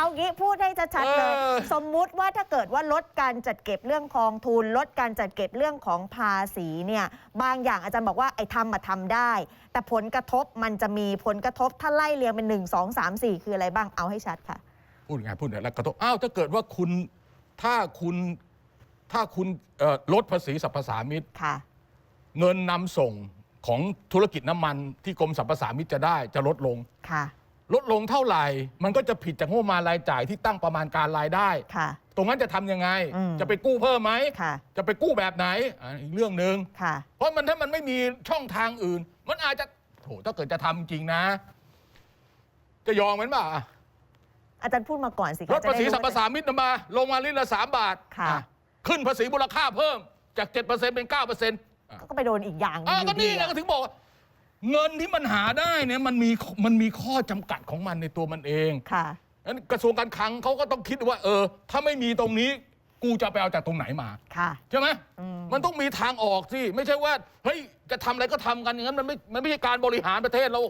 เอางี้พูดให้ชัดๆเลย เออ สมมุติว่าถ้าเกิดว่าลดการจัดเก็บเรื่องกองทุน ลดการจัดเก็บเรื่องของภาษีเนี่ยบางอย่างอาจารย์บอกว่าไอ้ทำมาทำได้ แต่ผลกระทบมันจะมีผลกระทบถ้าไล่เรียงเป็น 1 2 3 4 คืออะไรบ้างเอาให้ชัดค่ะ พูดไงพูดไงแล้วกระทบอ้าวถ้าเกิดว่าคุณถ้าคุณถ้าคุณเอ่อลดภาษีสรรพสามิตค่ะ เงินนำส่งของธุรกิจน้ำมันที่กรมสรรพสามิตจะได้จะลดลง ค่ะ ลดลงเท่าไหร่ มันก็จะผิดจากงบประมาณรายจ่ายที่ตั้งประมาณการรายได้ ค่ะ ตรงนั้นจะทำยังไง อืม จะไปกู้เพิ่มไหม ค่ะ จะไปกู้แบบไหนอะอีกเรื่องหนึ่ง ค่ะ เพราะมันถ้ามันไม่มีช่องทางอื่น มันอาจจะโถถ้าเกิดจะทำจริงนะ จะยอมมันป่ะอาจารย์พูดมาก่อนสิคะลดภาษีจะไสรรพสามิตมา ลงมาลิตรละสามบาทค่ะ อะขึ้นภาษีมูลค่าเพิ่มจาก 7%เป็น 9%อก็ไปโดนอีกอย่างหนึ่ง่าอยู่ก็นี่ดีไงอะก็ถึงบอกว่า เงินที่มันหาได้เนี่ยมันมีมันมีข้อจำกัดของมันในตัวมันเองค่ะงั้นกระทรวงการคลังเขาก็ต้องคิดว่า เออ ถ้าไม่มีตรงนี้กูจะไปเอาจากตรงไหนมา ค่ะ ใช่ไหมอืม มันต้องมีทางออกสิ ไม่ใช่ว่า เฮ้ย จะทำอะไรก็ทำกันอย่างนั้น มันไม่ มันไม่ใช่การบริหารประเทศเรา